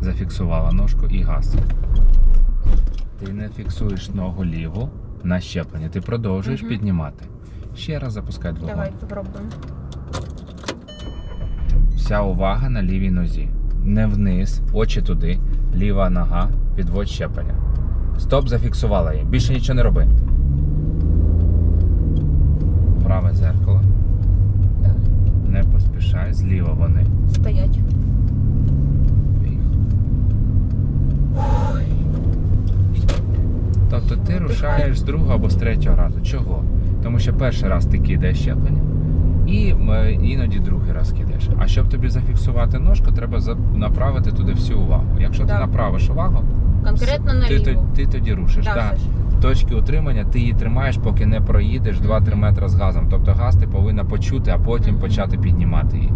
Зафіксувала ножку і газ. Ти не фіксуєш ногу ліву на щеплення. Ти продовжуєш Мгм. піднімати. Ще раз запускай двигун. Давай попробуємо. Вся увага на лівій нозі. Не вниз, очі туди, ліва нога, підводь щеплення. Стоп, зафіксувала її. Більше нічого не роби. Праве зеркало. Так. Не поспішай, зліва вони. Стоять. Тобто ти рушаєш з другого або з третього разу. Чого? Тому що перший раз ти кидаєш щеплення, і е, іноді другий раз кидаєш. А щоб тобі зафіксувати ножку, треба направити туди всю увагу. Якщо ти направиш увагу, Конкретно ти, наліво. то- ти тоді рушиш. Так, Да. Точки утримання ти її тримаєш, поки не проїдеш 2-3 метри з газом. Тобто газ ти повинна почути, а потім почати піднімати її.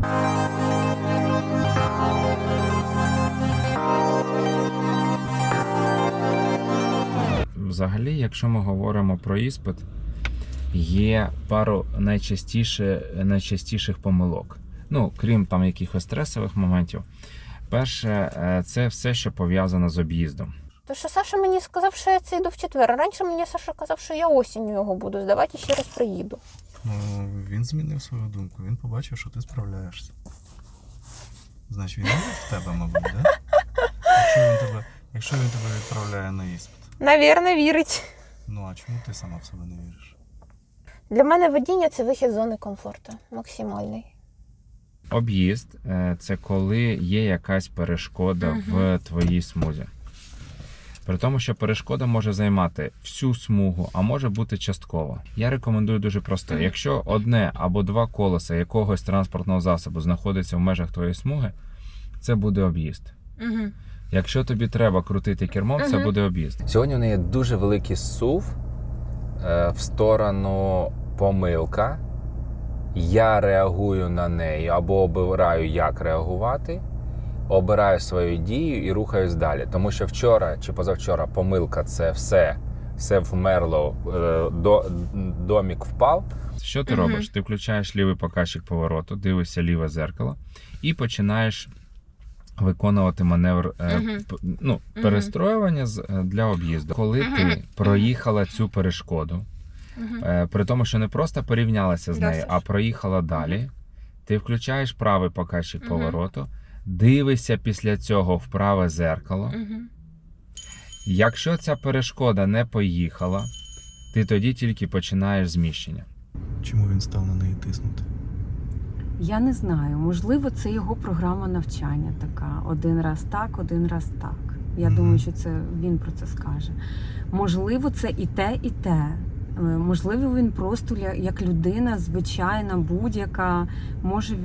Взагалі, якщо ми говоримо про іспит, є пару найчастіше, найчастіших помилок. Ну, крім там якихось стресових моментів. Перше, е, це все, що пов'язано з об'їздом. То що Саша мені сказав, що я це йду в четвер. Раніше мені Саша казав, що я осінню його буду здавати і ще раз приїду. Ну, він змінив свою думку. Він побачив, що ти справляєшся. Значить, він вірить в тебе, мабуть, да? Якщо він тебе, якщо він тебе відправляє на іспит. Навірно, вірить. Ну а чому ти сама в себе не віриш? Для мене водіння це вихід з зони комфорту. Максимальний. Об'їзд е, це коли є якась перешкода Мгм. в твоїй смузі. При тому, що перешкода може займати всю смугу, а може бути частково. Я рекомендую дуже просто: якщо одне або два колеса якогось транспортного засобу знаходиться в межах твоєї смуги, це буде об'їзд. Угу. Якщо тобі треба крутити кермом, це Мгм. буде об'їзд. Сьогодні у неї дуже великий сув е, в сторону помилка. Я реагую на неї або обираю, як реагувати, обираю свою дію і рухаюсь далі. Тому що вчора чи позавчора помилка це все, все вмерло, е, до, домік впав. Що ти Мгм. робиш? Ти включаєш лівий показчик повороту, дивишся ліве зеркало і починаєш виконувати маневр е, Мгм. п- ну, Мгм. перестроювання з- е, для об'їзду. Коли Мгм. ти проїхала цю перешкоду, Угу. Е, При тому, що не просто порівнялася з Да, нею, Саш. а проїхала далі. Ти включаєш правий показчик Мгм. повороту, дивишся після цього в праве зеркало. Угу. Якщо ця перешкода не поїхала, ти тоді тільки починаєш зміщення. Чому він став на неї тиснути? Я не знаю. Можливо, це його програма навчання така. Один раз так, один раз так. Я думаю, що це він про це скаже. Можливо, це і те, і те. Е, Можливо, він просто як людина, звичайна, будь-яка, може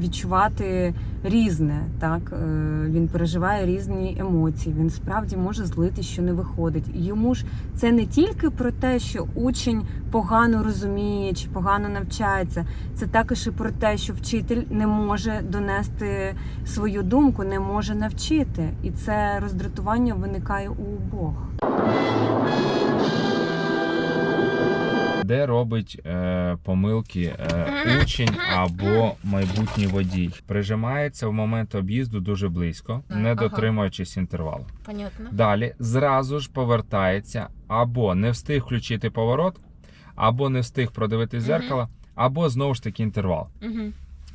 відчувати різне. Так? Е, Він переживає різні емоції. Він справді може злити, що не виходить. Йому ж це не тільки про те, що учень погано розуміє чи погано навчається. Це також і про те, що вчитель не може донести свою думку, не може навчити. І це роздратування виникає у обох. Де робить е, помилки е, учень або майбутній водій? Прижимається в момент об'їзду дуже близько, не Ага. дотримуючись інтервалу. Понятно. Далі зразу ж повертається, або не встиг включити поворот, або не встиг продивитись зеркало, або знову ж таки інтервал. Угу.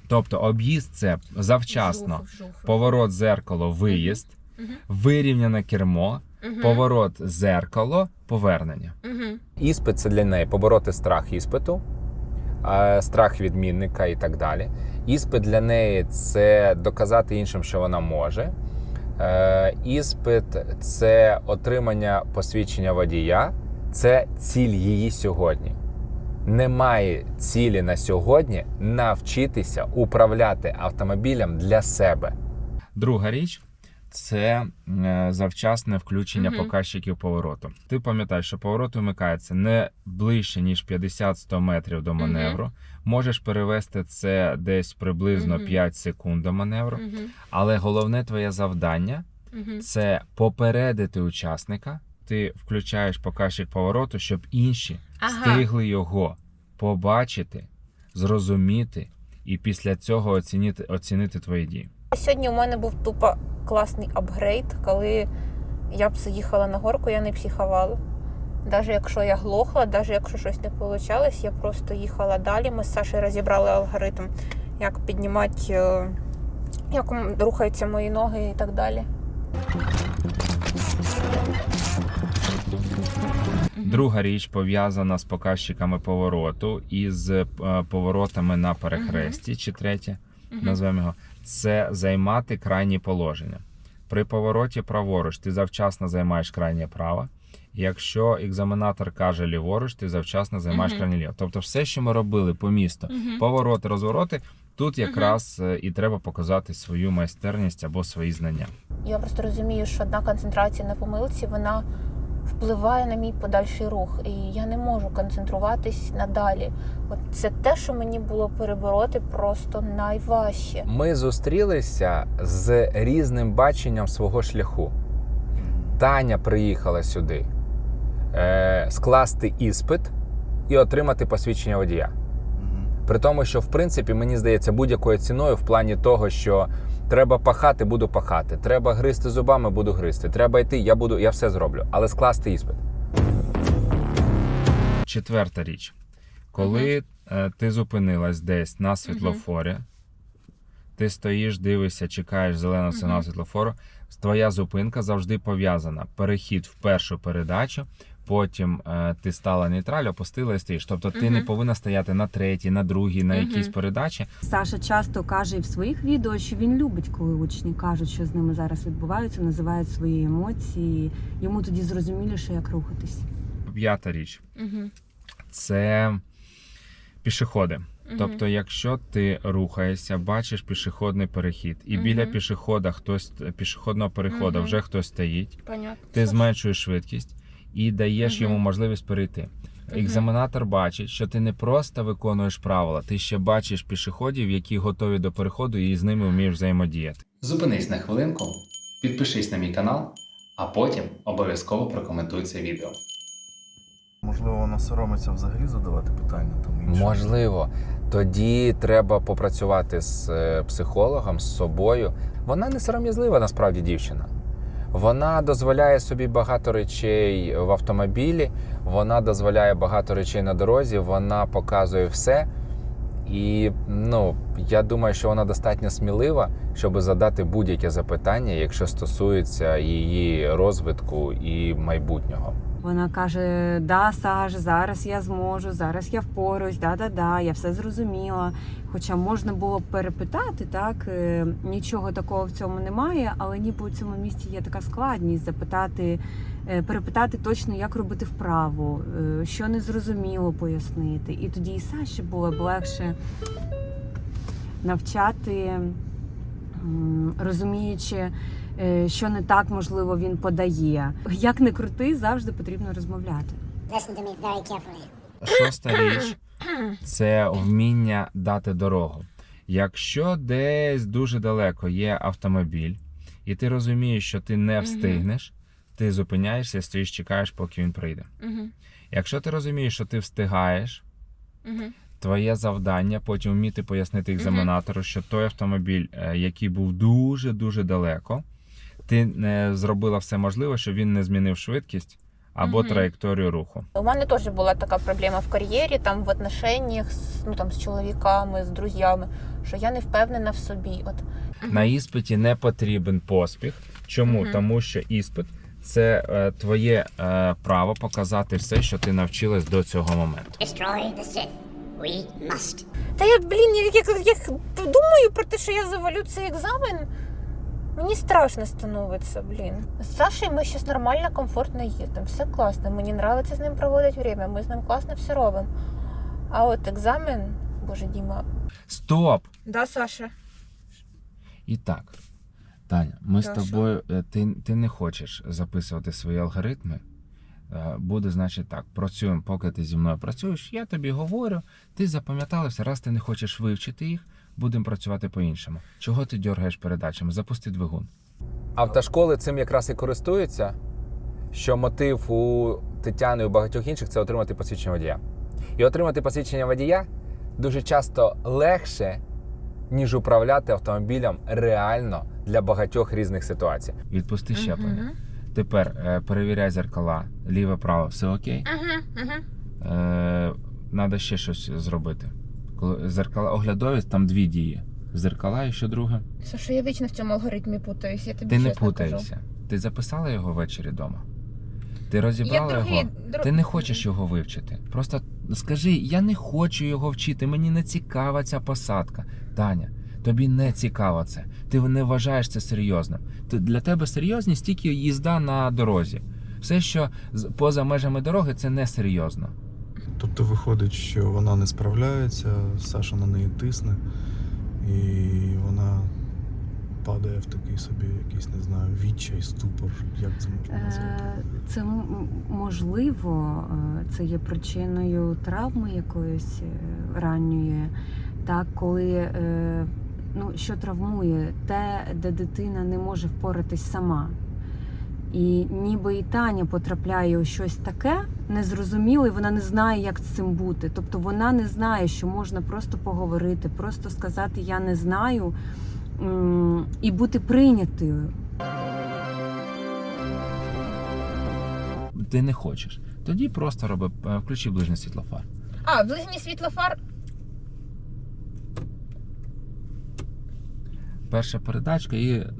Тобто об'їзд це завчасно, поворот зеркало, виїзд, Мгм. вирівняне кермо, Угу. поворот зеркало, повернення. Угу. Іспит це для неї побороти страх іспиту, страх відмінника і так далі. Іспит для неї це доказати іншим, що вона може. Е, Іспит це отримання посвідчення водія, це ціль її сьогодні. Немає цілі на сьогодні навчитися управляти автомобілем для себе. Друга річ це е, завчасне включення Мгм. показчиків повороту. Ти пам'ятаєш, що поворот вимикається не ближче ніж 50-100 метрів до маневру. Можеш перевести це десь приблизно Мгм. 5 секунд до маневру. Угу. Але головне твоє завдання Угу. це попередити учасника ти включаєш показчик повороту, щоб інші Ага. встигли його побачити, зрозуміти і після цього оцінити, оцінити твої дії. Сьогодні у мене був тупо класний апгрейд, коли я б заїхала на горку, я не психувала. Навіть якщо я глохла, навіть якщо щось не вийшло, я просто їхала далі. Ми з Сашею розібрали алгоритм, як піднімати, е, як рухаються мої ноги і так далі. Друга річ пов'язана з показчиками повороту і з е, поворотами на перехресті, чи третє, назвемо його, це займати крайні положення. При повороті праворуч ти завчасно займаєш крайнє право. Якщо екзаменатор каже ліворуч, ти завчасно займаєш Мгм. крайнє ліво. Тобто, все, що ми робили по місту, повороти, розвороти, тут якраз е, і треба показати свою майстерність або свої знання. Я просто розумію, що одна концентрація на помилці вона впливає на мій подальший рух, і я не можу концентруватись надалі. От це те, що мені було перебороти, просто найважче. Ми зустрілися з різним баченням свого шляху. Таня приїхала сюди е, скласти іспит і отримати посвідчення водія. При тому, що в принципі мені здається будь-якою ціною в плані того, що треба пахати, буду пахати, треба гризти зубами, буду гризти. Треба йти, я буду, я все зроблю, але скласти іспит. Четверта річ. Коли е, ти зупинилась десь на світлофорі, ти стоїш, дивишся, чекаєш зеленого сигналу світлофору. Твоя зупинка завжди пов'язана. Перехід в першу передачу, потім е, ти стала нейтраль, опустила і стоїш. Тобто ти не повинна стояти на третій, на другій, на Мгм. якійсь передачі. Саша часто каже і в своїх відео, що він любить, коли учні кажуть, що з ними зараз відбувається, називають свої емоції. Йому тоді зрозуміліше, як рухатись. П'ята річ Угу. це пішоходи. Тобто, якщо ти рухаєшся, бачиш пішохідний перехід, і біля пішохода хтось пішохідного переходу Мгм. вже хтось стоїть, Понятно. ти зменшуєш швидкість і даєш Мгм. йому можливість перейти. Екзаменатор бачить, що ти не просто виконуєш правила, ти ще бачиш пішоходів, які готові до переходу, і з ними вмієш взаємодіяти. Зупинись на хвилинку, підпишись на мій канал, а потім обов'язково прокоментуй це відео. Можливо, вона соромиться взагалі задавати питання там іншим. Можливо, тоді треба попрацювати з е, психологом, з собою. Вона не сором'язлива, насправді, дівчина. Вона дозволяє собі багато речей в автомобілі, вона дозволяє багато речей на дорозі, вона показує все. І ну, я думаю, що вона достатньо смілива, щоб задати будь-яке запитання, якщо стосується її розвитку і майбутнього. Вона каже: Да, Саш, зараз я зможу, зараз я впораюсь, да-да-да, я все зрозуміла. Хоча можна було б перепитати, так е, нічого такого в цьому немає, але ніби у цьому місці є така складність запитати, е, перепитати точно, як робити вправу, е, що не зрозуміло пояснити. І тоді і Саші було б легше навчати, розуміючи, е, що не так можливо він подає. Як не крути, завжди потрібно розмовляти. Listen to me very carefully. Шоста річ це вміння дати дорогу. Якщо десь дуже далеко є автомобіль, і ти розумієш, що ти не встигнеш, ти зупиняєшся, стоїш, чекаєш, поки він прийде. Якщо ти розумієш, що ти встигаєш. Твоє завдання потім вміти пояснити екзаменатору, що той автомобіль, е, який був дуже дуже далеко, ти не зробила все можливе, щоб він не змінив швидкість або траєкторію руху. У мене теж була така проблема в кар'єрі, там в отношеннях з, ну, там, з чоловіками, з друзями, що я не впевнена в собі. От. На іспиті не потрібен поспіх. Чому? Тому що іспит це е, твоє е, право показати все, що ти навчилась до цього моменту. We must. Та я, блін, як, як, як думаю про те, що я завалю цей екзамен, мені страшно становиться, блін. З Сашею ми щось нормально, комфортно їздимо. Все класно. Мені подобається з ним проводити время. Ми з ним класно все робимо. А от екзамен, боже Діма. Стоп! Да, Саша? І так, Таня, ми з Та тобою. е, Ти, ти не хочеш записувати свої алгоритми. Е, Буде, значить, так. Працюємо, поки ти зі мною працюєш. Я тобі говорю, ти запам'ятала все, раз ти не хочеш вивчити їх, будемо працювати по-іншому. Чого ти дергаєш передачами? Запусти двигун. Автошколи цим якраз і користуються. що мотив у Тетяни і у багатьох інших це отримати посвідчення водія. І отримати посвідчення водія дуже часто легше, ніж управляти автомобілем реально для багатьох різних ситуацій. Відпусти щеплення. Тепер е, перевіряй зеркала, ліве, право, все окей. Угу, угу. Е, Надо ще щось зробити. Коли зеркала оглядовість, там дві дії. Зеркала і що друге. Саша, я вічно в цьому алгоритмі путаюсь, я тобі Ти не путаєшся. Ти записала його ввечері вдома? Ти розібрала другий, його? дру- Ти не хочеш його вивчити. Просто скажи, я не хочу його вчити, мені не цікава ця посадка. Таня, тобі не цікаво це. Ти не вважаєш це серйозним. Для тебе серйозність тільки їзда на дорозі. Все, що з- поза межами дороги, це не серйозно. Тобто виходить, що вона не справляється, Саша на неї тисне, і вона падає в такий собі якийсь, не знаю, відчай, ступор. Як це можна назвати? Е, Це м- м- можливо, е, це є причиною травми якоїсь е, ранньої, так коли ну, що травмує, те, де дитина не може впоратись сама. І ніби і Таня потрапляє у щось таке незрозуміле, і вона не знає, як з цим бути. Тобто вона не знає, що можна просто поговорити, просто сказати Я не знаю і бути прийнятою. Ти не хочеш. Тоді просто роби, е, включи ближнє світлофар. А, ближній світлофар. Перша передачка і е,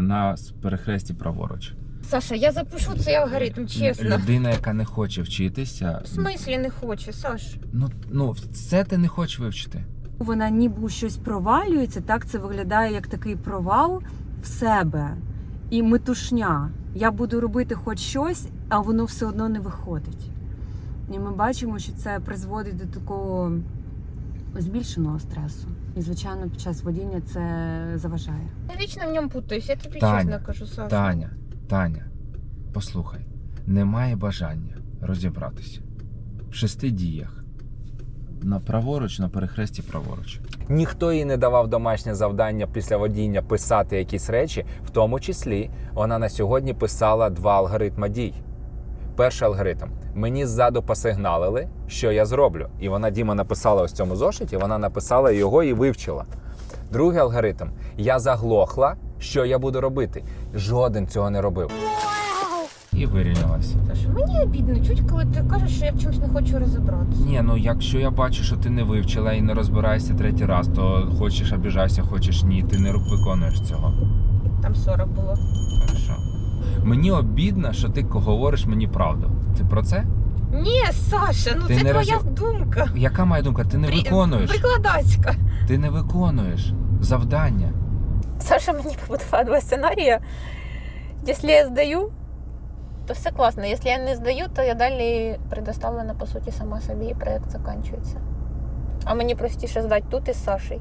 на перехресті праворуч. Саша, я запишу цей алгоритм, чесно. Людина, яка не хоче вчитися, В смислі не хоче, Саш? ну, ну це ти не хочеш вивчити. Вона ніби щось провалюється, так це виглядає як такий провал в себе і метушня. Я буду робити хоч щось, а воно все одно не виходить. І ми бачимо, що це призводить до такого збільшеного стресу. І, звичайно, під час водіння це заважає. Я вічно в ньому путаюсь, я тобі Таня, чесно кажу, Саша. Таня, Таня, послухай, немає бажання розібратися в шести діях. На праворуч, на перехресті праворуч. Ніхто їй не давав домашнє завдання після водіння писати якісь речі, в тому числі вона на сьогодні писала два алгоритми дій. Перший алгоритм. Мені ззаду посигналили, що я зроблю. І вона Діма написала ось цьому зошиті, вона написала його і вивчила. Другий алгоритм. Я заглохла, що я буду робити. Жоден цього не робив. І вирівнялася. Мені обідно чуть, коли ти кажеш, що я в чомусь не хочу розібратися. Ні, ну якщо я бачу, що ти не вивчила і не розбираєшся третій раз, то хочеш обіжайся, хочеш ні, ти не виконуєш цього. Там 40 було. Хорошо. Мені обідно, що ти говориш мені правду. Ти про це? Ні, Саша, ну Ти це не твоя розі- думка. Яка моя думка? Ти не При- виконуєш. Викладацька. Ти не виконуєш завдання. Саша мені побудувала два сценарії. Якщо я здаю, то все класно. Якщо я не здаю, то я далі предоставлена по суті сама собі і проєкт закінчується. А мені простіше здати тут із Сашею.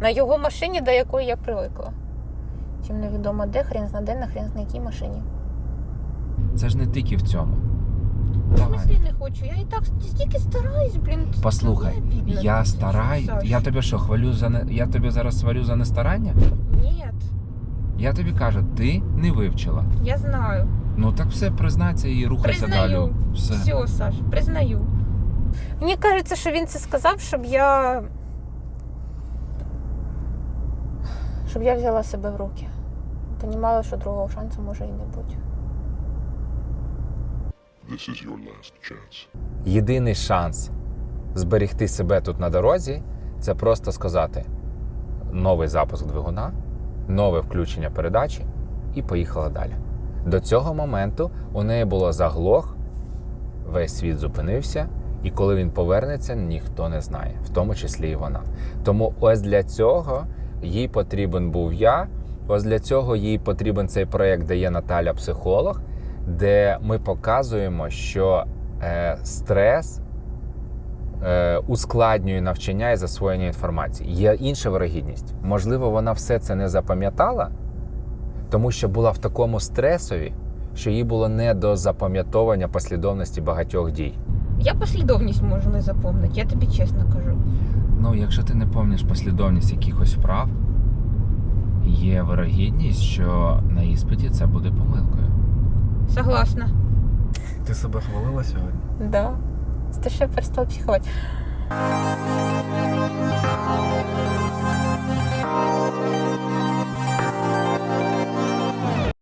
На його машині, до якої я привикла. Чим невідомо де, хрен зна де, на хрен зна якій машині. Це ж не тільки в цьому. В смислі не хочу. Я і так стільки стараюсь, блін. Послухай, обідно. я старай. Саш. Я тебе що, хвалю за не. Я тобі зараз сварю за нестарання? Ні, Я тобі кажу, ти не вивчила. я знаю. Ну так все, признайся і рухайся Признаю. далі. Все. Все, Саш, признаю. Мені кажеться, що він це сказав, щоб я. Щоб я взяла себе в руки. Понімала, що другого шансу може і не бути. This is your last chance. Єдиний шанс зберегти себе тут на дорозі це просто сказати новий запуск двигуна, нове включення передачі і поїхала далі. До цього моменту у неї було заглох, весь світ зупинився, і коли він повернеться, ніхто не знає, в тому числі і вона. Тому ось для цього їй потрібен був я. Ось для цього їй потрібен цей проєкт, де є Наталя психолог, де ми показуємо, що е, стрес е, ускладнює навчання і засвоєння інформації. Є інша вирогідність. Можливо, вона все це не запам'ятала, тому що була в такому стресові, що їй було не до запам'ятовування послідовності багатьох дій. Я послідовність можу не запомнити, я тобі чесно кажу. Ну, якщо ти не пам'ятаєш послідовність якихось вправ, є вирогідність, що на іспиті це буде помилкою. Согласна. Ти себе хвалила сьогодні? Да. Це ще перестала психувати.